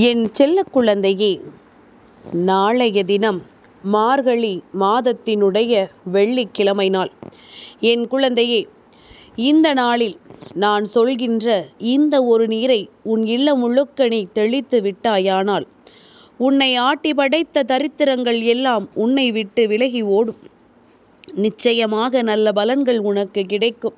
என் செல்ல குழந்தையே நாளைய தினம் மார்கழி மாதத்தினுடைய வெள்ளிக்கிழமை நாள். என் குழந்தையே இந்த நாளில் நான் சொல்கின்ற இந்த ஒரு நீரை உன் இல்லம் முழுக்க நீ தெளித்து விட்டாயானால் உன்னை ஆட்டி படைத்த தரித்திரங்கள் எல்லாம் உன்னை விட்டு விலகி ஓடும். நிச்சயமாக நல்ல பலன்கள் உனக்கு கிடைக்கும்.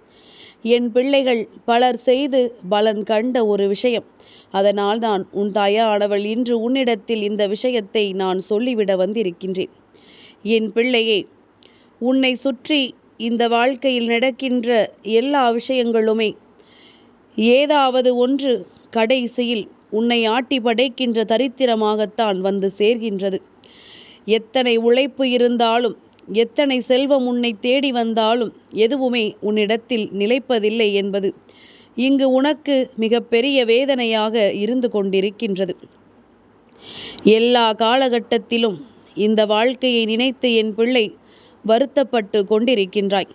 என் பிள்ளைகள் பலர் செய்து பலன் கண்ட ஒரு விஷயம். அதனால்தான் உன் தாயானவள் இன்று உன்னிடத்தில் இந்த விஷயத்தை நான் சொல்லிவிட வந்திருக்கின்றேன். என் பிள்ளையே உன்னை சுற்றி இந்த வாழ்க்கையில் நடக்கின்ற எல்லா விஷயங்களுமே ஏதாவது ஒன்று கடைசியில் உன்னை ஆட்டி படைக்கின்ற தரித்திரமாகத்தான் வந்து சேர்கின்றது. எத்தனை உழைப்பு இருந்தாலும் எத்தனை செல்வம் உன்னை தேடி வந்தாலும் எதுவுமே உன்னிடத்தில் நிலைப்பதில்லை என்பது இங்கு உனக்கு மிகப்பெரிய வேதனையாக இருந்து கொண்டிருக்கின்றது. எல்லா காலகட்டத்திலும் இந்த வாழ்க்கையை நினைத்து என் பிள்ளை வருத்தப்பட்டு கொண்டிருக்கின்றாய்.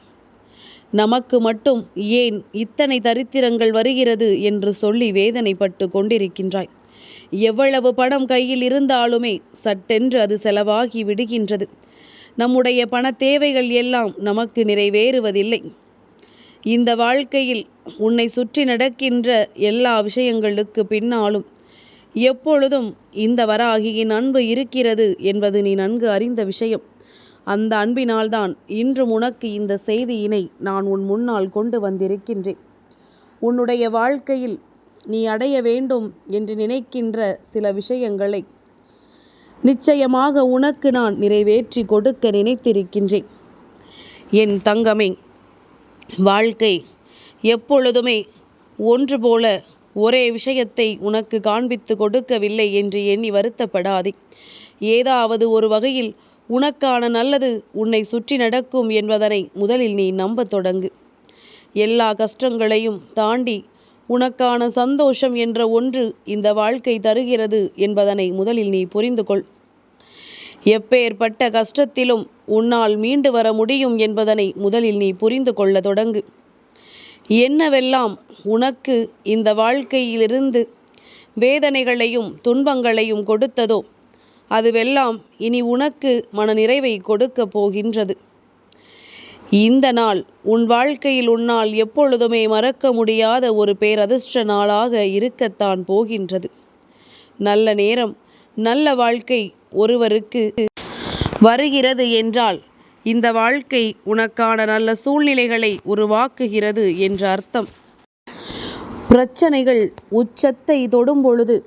நமக்கு மட்டும் ஏன் இத்தனை தரித்திரங்கள் வருகிறது என்று சொல்லி வேதனைப்பட்டு கொண்டிருக்கின்றாய். எவ்வளவு பணம் கையில் இருந்தாலுமே சட்டென்று அது செலவாகி விடுகின்றது. நம்முடைய பண தேவைகள் எல்லாம் நமக்கு நிறைவேறுவதில்லை. இந்த வாழ்க்கையில் உன்னை சுற்றி நடக்கின்ற எல்லா விஷயங்களுக்கு பின்னாலும் எப்பொழுதும் இந்த வராகியின் அன்பு இருக்கிறது என்பது நீ நன்கு அறிந்த விஷயம். அந்த அன்பினால்தான் இன்று உனக்கு இந்த செய்தியினை நான் உன் முன்னால் கொண்டு வந்திருக்கின்றேன். உன்னுடைய வாழ்க்கையில் நீ அடைய வேண்டும் என்று நினைக்கின்ற சில விஷயங்களை நிச்சயமாக உனக்கு நான் நிறைவேற்றி கொடுக்க நினைத்திருக்கின்றேன். என் தங்கமே வாழ்க்கை எப்பொழுதுமே ஒன்று போல ஒரே விஷயத்தை உனக்கு காண்பித்து கொடுக்கவில்லை என்று எண்ணி வருத்தப்படாதே. ஏதாவது ஒரு வகையில் உனக்கான நல்லது உன்னை சுற்றி நடக்கும் என்பதனை முதலில் நீ நம்பத் தொடங்கு. எல்லா கஷ்டங்களையும் தாண்டி உனக்கான சந்தோஷம் என்ற ஒன்று இந்த வாழ்க்கை தருகிறது என்பதனை முதலில் நீ புரிந்து கொள். எப்பேற்பட்ட கஷ்டத்திலும் உன்னால் மீண்டு வர முடியும் என்பதனை முதலில் நீ புரிந்து கொள்ள தொடங்கு. என்னவெல்லாம் உனக்கு இந்த வாழ்க்கையிலிருந்து வேதனைகளையும் துன்பங்களையும் கொடுத்ததோ அதுவெல்லாம் இனி உனக்கு மனநிறைவை கொடுக்கப் போகின்றது. இந்த நாள் உன் வாழ்க்கையில் உன்னால் எப்பொழுதுமே மறக்க முடியாத ஒரு பேரதிர்ஷ்ட நாளாக இருக்கத்தான் போகின்றது. நல்ல நேரம் நல்ல வாழ்க்கை ஒருவருக்கு வருகிறது என்றால் இந்த வாழ்க்கை உனக்கான நல்ல சூழ்நிலைகளை உருவாக்குகிறது என்ற அர்த்தம். பிரச்சனைகள் உச்சத்தை தொடும் பொழுது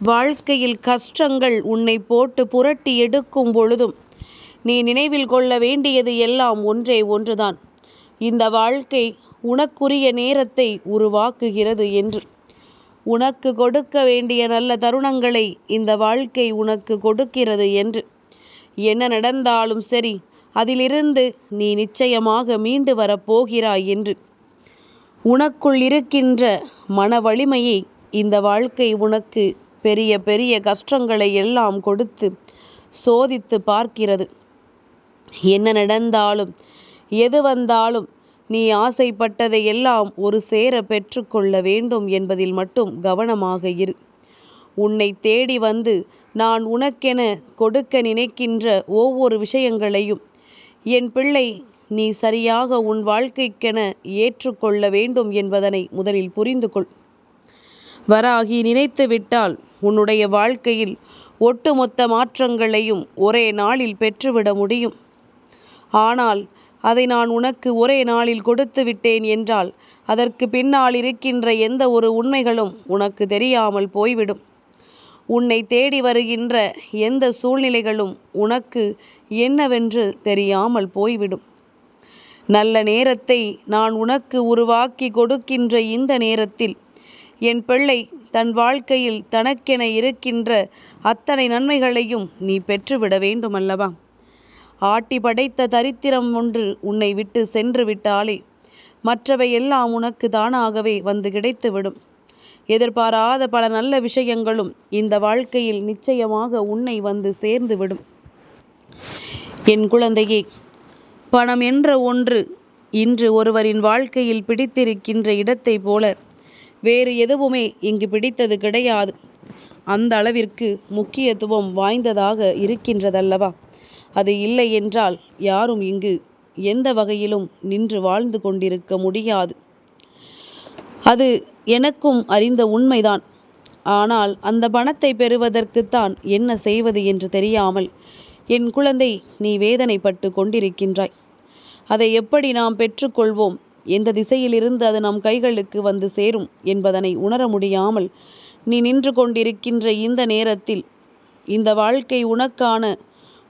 வாழ்க்கையில் கஷ்டங்கள் உன்னை போட்டு புரட்டி எடுக்கும் பொழுதும் நீ நினைவில் கொள்ள வேண்டியது எல்லாம் ஒன்றே ஒன்றுதான். இந்த வாழ்க்கை உனக்குரிய நேரத்தை உருவாக்குகிறது என்று. உனக்கு கொடுக்க வேண்டிய நல்ல தருணங்களை இந்த வாழ்க்கை உனக்கு கொடுக்கிறது என்று. என்ன நடந்தாலும் சரி அதிலிருந்து நீ நிச்சயமாக மீண்டு வரப்போகிறாய் என்று. உனக்குள் இருக்கின்ற மன வலிமையை இந்த வாழ்க்கை உனக்கு பெரிய பெரிய கஷ்டங்களை எல்லாம் கொடுத்து சோதித்து பார்க்கிறது. என்ன நடந்தாலும் எது வந்தாலும் நீ ஆசைப்பட்டதை எல்லாம் ஒரு சேர பெற்றுக்கொள்ள வேண்டும் என்பதில் மட்டும் கவனமாக இரு. உன்னை தேடி வந்து நான் உனக்கென கொடுக்க நினைக்கின்ற ஒவ்வொரு விஷயங்களையும் என் பிள்ளை நீ சரியாக உன் வாழ்க்கைக்கென ஏற்றுக்கொள்ள வேண்டும் என்பதனை முதலில் புரிந்து கொள். வராகி நினைத்து விட்டால் உன்னுடைய வாழ்க்கையில் ஒட்டுமொத்த மாற்றங்களையும் ஒரே நாளில் பெற்றுவிட முடியும். ஆனால் அதை நான் உனக்கு ஒரே நாளில் கொடுத்து விட்டேன் என்றால் அதற்கு பின்னால் இருக்கின்ற எந்த ஒரு உண்மைகளும் உனக்கு தெரியாமல் போய்விடும். உன்னை தேடி வருகின்ற எந்த சூழ்நிலைகளும் உனக்கு என்னவென்று தெரியாமல் போய்விடும். நல்ல நேரத்தை நான் உனக்கு உருவாக்கி கொடுக்கின்ற இந்த நேரத்தில் என் பிள்ளை தன் வாழ்க்கையில் தனக்கென இருக்கின்ற அத்தனை நன்மைகளையும் நீ பெற்றுவிட வேண்டுமல்லவா? ஆட்டி படைத்த தரித்திரம் ஒன்று உன்னை விட்டு சென்று விட்டாலே. மற்றவை எல்லாம் உனக்கு தானாகவே வந்து கிடைத்துவிடும். எதிர்பாராத பல நல்ல விஷயங்களும் இந்த வாழ்க்கையில் நிச்சயமாக உன்னை வந்து சேர்ந்துவிடும். என் குழந்தையே பணம் என்ற ஒன்று இன்று ஒருவரின் வாழ்க்கையில் பிடித்திருக்கின்ற இடத்தை போல வேறு எதுவுமே இங்கு பிடித்தது கிடையாது. அந்த அளவிற்கு முக்கியத்துவம் வாய்ந்ததாக இருக்கின்றதல்லவா? அது இல்லை என்றால் யாரும் இங்கு எந்த வகையிலும் நின்று வாழ்ந்து கொண்டிருக்க முடியாது. அது எனக்கும் அறிந்த உண்மைதான். ஆனால் அந்த பணத்தை பெறுவதற்குத்தான் என்ன செய்வது என்று தெரியாமல் என் குழந்தை நீ வேதனைப்பட்டு கொண்டிருக்கின்றாய். அதை எப்படி நாம் பெற்றுக்கொள்வோம்? எந்த திசையிலிருந்து அது நம் கைகளுக்கு வந்து சேரும் என்பதனை உணர முடியாமல் நீ நின்று கொண்டிருக்கின்ற இந்த நேரத்தில் இந்த வாழ்க்கை உனக்கான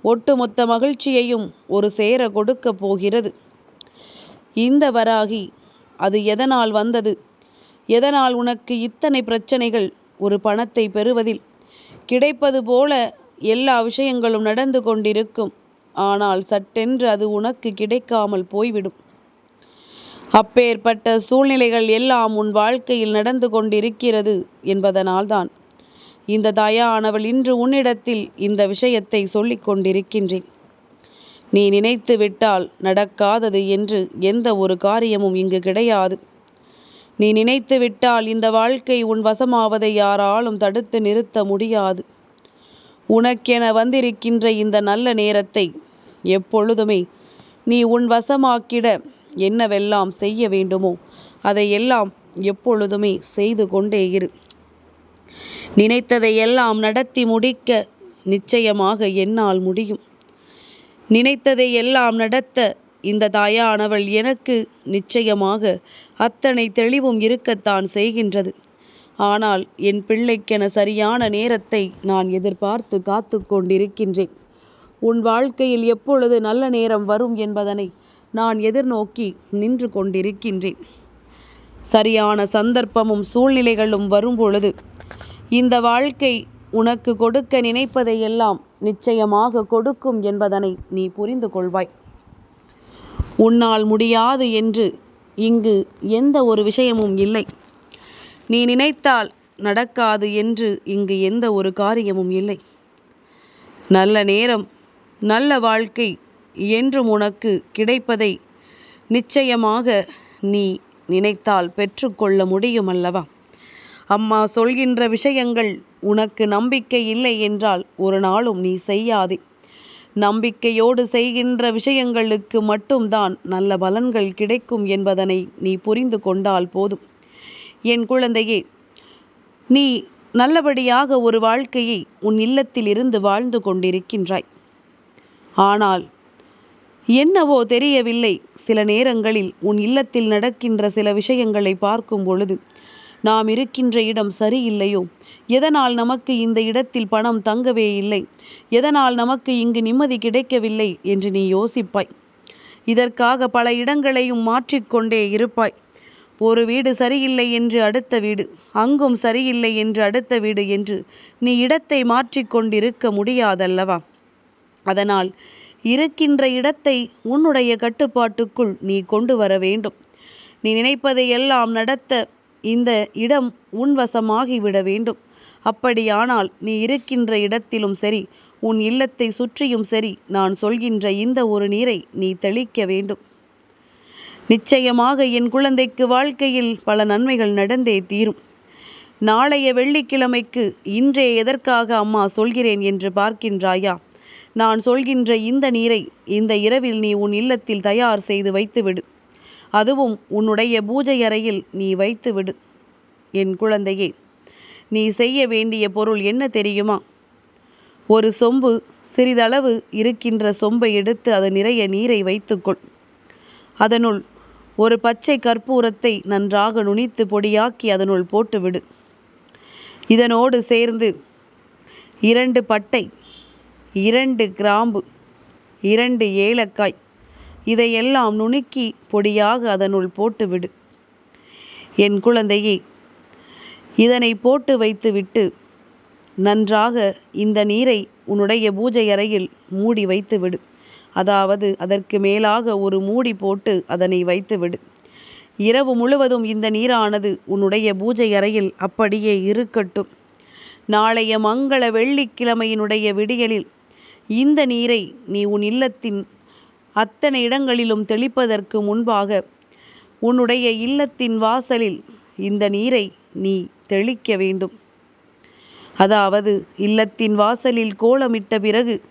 ஒட்டுமொத்த மகிழ்ச்சியையும் ஒரு சேர கொடுக்கப் போகிறது. இந்த வராகி அது எதனால் வந்தது? எதனால் உனக்கு இத்தனை பிரச்சனைகள்? ஒரு பணத்தை பெறுவதில் கிடைப்பது போல எல்லா விஷயங்களும் நடந்து கொண்டிருக்கும். ஆனால் சட்டென்று அது உனக்கு கிடைக்காமல் போய்விடும். அப்பேற்பட்ட சூழ்நிலைகள் எல்லாம் உன் வாழ்க்கையில் நடந்து கொண்டிருக்கிறது என்பதனால்தான். இந்த தாயானவள் இன்று உன்னிடத்தில் இந்த விஷயத்தை சொல்லிக் கொண்டிருக்கின்றேன். நீ நினைத்து விட்டால் நடக்காதது என்று எந்த ஒரு காரியமும் இங்கு கிடையாது. நீ நினைத்து விட்டால் இந்த வாழ்க்கை உன் வசமாவதை யாராலும் தடுத்து நிறுத்த முடியாது. உனக்கென வந்திருக்கின்ற இந்த நல்ல நேரத்தை எப்பொழுதுமே நீ உன் வசமாக்கிட என்னவெல்லாம் செய்ய வேண்டுமோ அதையெல்லாம் எப்பொழுதுமே செய்து கொண்டே இரு. நினைத்ததையெல்லாம் நடத்தி முடிக்க நிச்சயமாக என்னால் முடியும். நினைத்ததை எல்லாம் நடத்த இந்த தாயானவள் எனக்கு நிச்சயமாக அத்தனை தெளிவும் இருக்கத்தான் செய்கின்றது. ஆனால் என் பிள்ளைக்கென சரியான நேரத்தை நான் எதிர்பார்த்து காத்து கொண்டிருக்கின்றேன். உன் வாழ்க்கையில் எப்பொழுது நல்ல நேரம் வரும் என்பதனை நான் எதிர்நோக்கி நின்று கொண்டிருக்கின்றேன். சரியான சந்தர்ப்பமும் சூழ்நிலைகளும் வரும்பொழுது இந்த வாழ்க்கை உனக்கு கொடுக்க நினைப்பதையெல்லாம் நிச்சயமாக கொடுக்கும் என்பதனை நீ புரிந்து கொள்வாய். உன்னால் முடியாது என்று இங்கு எந்த ஒரு விஷயமும் இல்லை. நீ நினைத்தால் நடக்காது என்று இங்கு எந்த ஒரு காரியமும் இல்லை. நல்ல நேரம் நல்ல வாழ்க்கை என்றும் உனக்கு கிடைப்பதை நிச்சயமாக நீ நினைத்தால் பெற்றுக்கொள்ள முடியும் அல்லவா அம்மா சொல்கின்ற விஷயங்கள் உனக்கு நம்பிக்கை இல்லை என்றால் ஒரு நாளும் நீ செய்யாதே. நம்பிக்கையோடு செய்கின்ற விஷயங்களுக்கு மட்டும்தான் நல்ல பலன்கள் கிடைக்கும் என்பதனை நீ புரிந்து கொண்டால் போதும். என் குழந்தையே நீ நல்லபடியாக ஒரு வாழ்க்கையை உன் இல்லத்தில் இருந்து வாழ்ந்து கொண்டிருக்கின்றாய். ஆனால் என்னவோ தெரியவில்லை. சில நேரங்களில் உன் இல்லத்தில் நடக்கின்ற சில விஷயங்களை பார்க்கும் பொழுது நாம் இருக்கின்ற இடம் சரியில்லையோ? எதனால் நமக்கு இந்த இடத்தில் பணம் தங்கவே இல்லை? எதனால் நமக்கு இங்கு நிம்மதி கிடைக்கவில்லை? என்று நீ யோசிப்பாய். இதற்காக பல இடங்களையும் மாற்றிக்கொண்டே இருப்பாய். ஒரு வீடு சரியில்லை என்று அடுத்த வீடு அங்கும் சரியில்லை என்று அடுத்த வீடு என்று நீ இடத்தை மாற்றிக்கொண்டிருக்க முடியாதல்லவா? அதனால் இருக்கின்ற இடத்தை உன்னுடைய கட்டுப்பாட்டுக்குள் நீ கொண்டு வர வேண்டும். நீ நினைப்பதை எல்லாம் நடத்த இந்த இடம் உன்வசமாகிவிட வேண்டும். அப்படியானால் நீ இருக்கின்ற இடத்திலும் சரி உன் இல்லத்தை சுற்றியும் சரி நான் சொல்கின்ற இந்த ஒரு நீரை நீ தெளிக்க வேண்டும். நிச்சயமாக என் குழந்தைக்கு வாழ்க்கையில் பல நன்மைகள் நடந்தே தீரும். நாளைய வெள்ளிக்கிழமைக்கு இன்றே எதற்காக அம்மா சொல்கிறேன் என்று பார்க்கின்றாயா? நான் சொல்கின்ற இந்த நீரை இந்த இரவில் நீ உன் இல்லத்தில் தயார் செய்து வைத்துவிடு. அதுவும் உன்னுடைய பூஜை அறையில் நீ வைத்துவிடு. என் குழந்தையே நீ செய்ய வேண்டிய பொருள் என்ன தெரியுமா? ஒரு சொம்பு சிறிதளவு இருக்கின்ற சொம்பை எடுத்து அது நிறைய நீரை வைத்துக்கொள். அதனுள் ஒரு பச்சை கற்பூரத்தை நன்றாக நுனித்து பொடியாக்கி அதனுள் போட்டுவிடு. இதனோடு சேர்ந்து இரண்டு பட்டை இரண்டு கிராம்பு இரண்டு ஏலக்காய். இதையெல்லாம் நுணுக்கி பொடியாக அதனுள் போட்டுவிடு. என் குழந்தையே இதனை போட்டு வைத்துவிட்டு நன்றாக இந்த நீரை உன்னுடைய பூஜை அறையில் மூடி வைத்துவிடு. அதாவது அதற்கு மேலாக ஒரு மூடி போட்டு அதனை வைத்துவிடு. இரவு முழுவதும் இந்த நீரானது உன்னுடைய பூஜை அறையில் அப்படியே இருக்கட்டும். நாளைய மங்கள வெள்ளிக்கிழமையினுடைய விடியலில் இந்த நீரை நீ உன் இல்லத்தின் அத்தனை இடங்களிலும் தெளிப்பதற்கு முன்பாக உன்னுடைய இல்லத்தின் வாசலில் இந்த நீரை நீ தெளிக்க வேண்டும். அதாவது இல்லத்தின் வாசலில் கோலமிட்ட பிறகு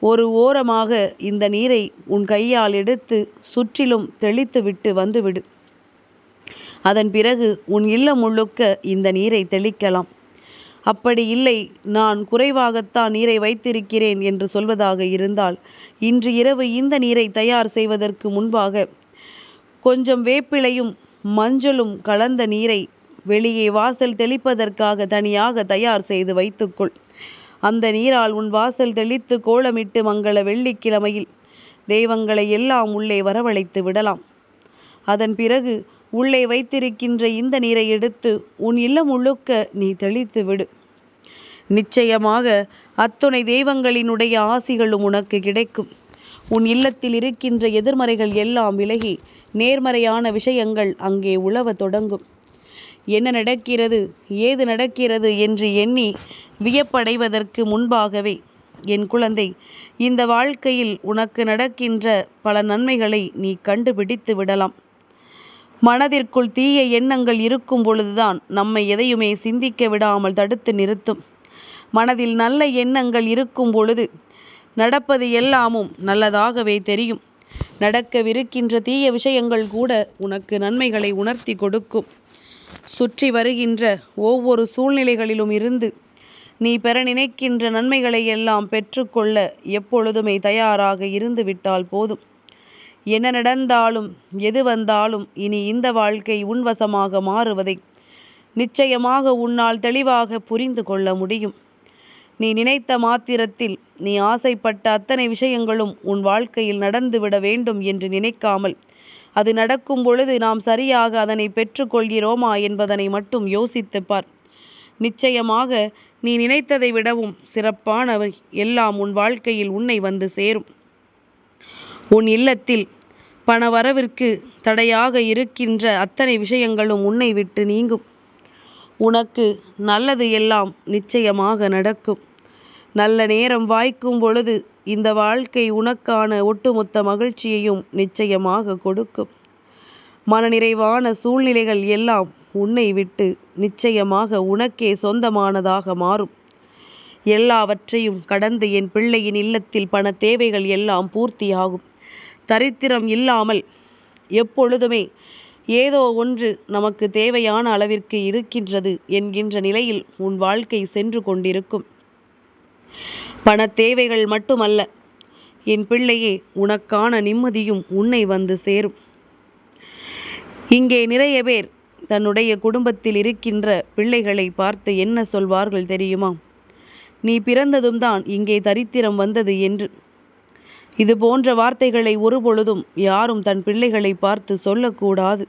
ஒரு ஓரமாக இந்த நீரை உன் கையால் எடுத்து சுற்றிலும் தெளித்துவிட்டு வந்துவிடு. அதன் பிறகு உன் இல்லம் முழுக்க இந்த நீரை தெளிக்கலாம். அப்படி இல்லை நான் குறைவாகத்தான் நீரை வைத்திருக்கிறேன் என்று சொல்வதாக இருந்தால் இன்று இரவு இந்த நீரை தயார் செய்வதற்கு முன்பாக கொஞ்சம் வேப்பிலையும் மஞ்சளும் கலந்த நீரை வெளியே வாசல் தெளிப்பதற்காக தனியாக தயார் செய்து வைத்துக்கொள். அந்த நீரால் உன் வாசல் தெளித்து கோலமிட்டு மங்கள வெள்ளிக்கிழமையில் தெய்வங்களை எல்லாம் உள்ளே வரவழைத்து விடலாம். அதன் பிறகு உள்ளே வைத்திருக்கின்ற இந்த நீரை எடுத்து உன் இல்லம் முழுக்க நீ தெளித்து விடு. நிச்சயமாக அத்துணை தெய்வங்களினுடைய ஆசிகளும் உனக்கு கிடைக்கும். உன் இல்லத்தில் இருக்கின்ற எதிர்மறைகள் எல்லாம் விலகி நேர்மறையான விஷயங்கள் அங்கே உழவ தொடங்கும். என்ன நடக்கிறது ஏது நடக்கிறது என்று எண்ணி வியப்படைவதற்கு முன்பாகவே என் குழந்தை இந்த வாழ்க்கையில் உனக்கு நடக்கின்ற பல நன்மைகளை நீ கண்டுபிடித்து விடலாம். மனதிற்குள் தீய எண்ணங்கள் இருக்கும் பொழுதுதான் நம்மை எதையுமே சிந்திக்க விடாமல் தடுத்து நிறுத்தும். மனதில் நல்ல எண்ணங்கள் இருக்கும் பொழுது நடப்பது எல்லாமும் நல்லதாகவே தெரியும். நடக்கவிருக்கின்ற தீய விஷயங்கள் கூட உனக்கு நன்மைகளை உணர்த்தி கொடுக்கும். சுற்றி வருகின்ற ஒவ்வொரு சூழ்நிலைகளிலும் இருந்து நீ பெற நினைக்கின்ற நன்மைகளை எல்லாம் பெற்றுக்கொள்ள எப்பொழுதுமே தயாராக இருந்து விட்டால் போதும். என்ன நடந்தாலும் எது வந்தாலும் இனி இந்த வாழ்க்கை உன்வசமாக மாறுவதை நிச்சயமாக உன்னால் தெளிவாக புரிந்து கொள்ள முடியும். நீ நினைத்த மாத்திரத்தில் நீ ஆசைப்பட்ட அத்தனை விஷயங்களும் உன் வாழ்க்கையில் நடந்துவிட வேண்டும் என்று நினைக்காமல் அது நடக்கும் பொழுது நாம் சரியாக அதனை பெற்றுக்கொள்கிறோமா என்பதனை மட்டும் யோசித்து பார். நிச்சயமாக நீ நினைத்ததை விடவும் சிறப்பானவை எல்லாம் உன் வாழ்க்கையில் உன்னை வந்து சேரும். உன் இல்லத்தில் பணவரவிற்கு தடையாக இருக்கின்ற அத்தனை விஷயங்களும் உன்னை விட்டு நீங்கும். உனக்கு நல்லது எல்லாம் நிச்சயமாக நடக்கும். நல்ல நேரம் வாய்க்கும் பொழுது இந்த வாழ்க்கை உனக்கான ஒட்டுமொத்த மகிழ்ச்சியையும் நிச்சயமாக கொடுக்கும். மனநிறைவான சூழ்நிலைகள் எல்லாம் உன்னை விட்டு நிச்சயமாக உனக்கே சொந்தமானதாக மாறும். எல்லாவற்றையும் கடந்து என் பிள்ளையின் இல்லத்தில் பண தேவைகள் எல்லாம் பூர்த்தியாகும். தரித்திரம் இல்லாமல் எப்பொழுதுமே ஏதோ ஒன்று நமக்கு தேவையான அளவிற்கு இருக்கின்றது என்கின்ற நிலையில் உன் வாழ்க்கை சென்று கொண்டிருக்கும். பண தேவைகள் மட்டுமல்ல என் பிள்ளையே உனக்கான நிம்மதியும் உன்னை வந்து சேரும். இங்கே நிறைய பேர் தன்னுடைய குடும்பத்தில் இருக்கின்ற பிள்ளைகளை பார்த்து என்ன சொல்வார்கள் தெரியுமா? நீ பிறந்ததும் தான் இங்கே தரித்திரம் வந்தது என்று. இது போன்ற வார்த்தைகளை ஒருபொழுதும் யாரும் தன் பிள்ளைகளை பார்த்து சொல்லக்கூடாது.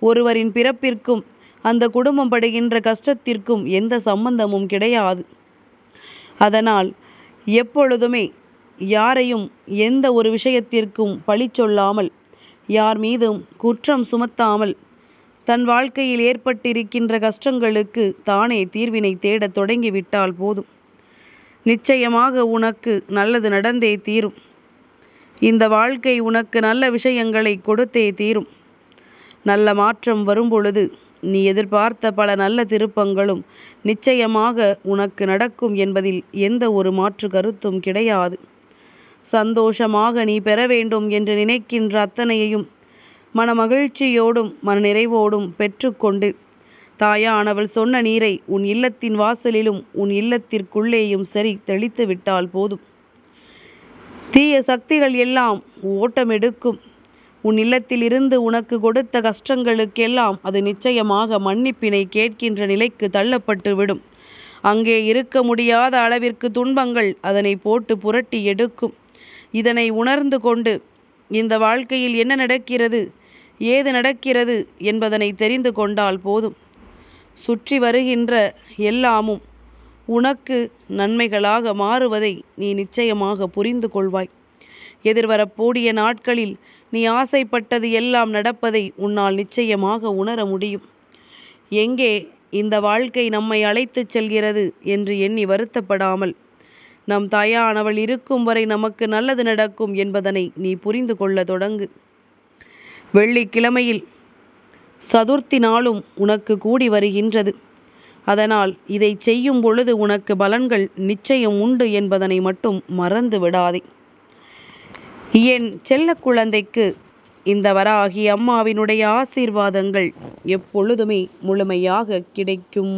ஒருவரின் பிறப்பிற்கும் அந்த குடும்பம் படுகின்ற கஷ்டத்திற்கும் எந்த சம்பந்தமும் கிடையாது. அதனால் எப்பொழுதுமே யாரையும் எந்த ஒரு விஷயத்திற்கும் பழி சொல்லாமல் யார் மீதும் குற்றம் சுமத்தாமல் தன் வாழ்க்கையில் ஏற்பட்டிருக்கின்ற கஷ்டங்களுக்கு தானே தீர்வினை தேடத் தொடங்கிவிட்டால் போதும். நிச்சயமாக உனக்கு நல்லது நடந்தே தீரும். இந்த வாழ்க்கை உனக்கு நல்ல விஷயங்களை கொடுத்தே தீரும். நல்ல மாற்றம் வரும்பொழுது நீ எதிர்பார்த்த பல நல்ல திருப்பங்களும் நிச்சயமாக உனக்கு நடக்கும் என்பதில் எந்த ஒரு மாற்று கருத்தும் கிடையாது. சந்தோஷமாக நீ பெற வேண்டும் என்று நினைக்கின்ற அத்தனையையும் மனமகிழ்ச்சியோடும் மனநிறைவோடும் பெற்றுக்கொண்டு தாயானவள் சொன்ன நீரை உன் இல்லத்தின் வாசலிலும் உன் இல்லத்திற்குள்ளேயும் சரி தெளித்து விட்டால் போதும். தீய சக்திகள் எல்லாம் ஓட்டமெடுக்கும். உன் இல்லத்தில் இருந்து உனக்கு கொடுத்த கஷ்டங்களுக்கெல்லாம் அது நிச்சயமாக மன்னிப்பினை கேட்கின்ற நிலைக்கு தள்ளப்பட்டு விடும் அங்கே இருக்க முடியாத அளவிற்கு துன்பங்கள் அதனை போட்டு புரட்டி எடுக்கும். இதனை உணர்ந்து கொண்டு இந்த வாழ்க்கையில் என்ன நடக்கிறது ஏது நடக்கிறது என்பதனை தெரிந்து கொண்டால் போதும். சுற்றி வருகின்ற எல்லாமும் உனக்கு நன்மைகளாக மாறுவதை நீ நிச்சயமாக புரிந்து கொள்வாய். எதிர்வரப்போடிய நாட்களில் நீ ஆசைப்பட்டது எல்லாம் நடப்பதை உன்னால் நிச்சயமாக உணர முடியும். எங்கே இந்த வாழ்க்கை நம்மை அழைத்துச் செல்கிறது என்று எண்ணி வருத்தப்படாமல் நம் தாயானவள் இருக்கும் வரை நமக்கு நல்லது நடக்கும் என்பதனை நீ புரிந்து கொள்ள தொடங்கு. வெள்ளிக்கிழமையில் சதுர்த்தி நாளும் உனக்கு கூடி வருகின்றது. அதனால் இதை செய்யும் பொழுது உனக்கு பலன்கள் நிச்சயம் உண்டு என்பதனை மட்டும் மறந்து விடாதே. என் செல்ல குழந்தைக்கு இந்த வராகி அம்மாவினுடைய ஆசீர்வாதங்கள் எப்பொழுதுமே முழுமையாக கிடைக்கும்.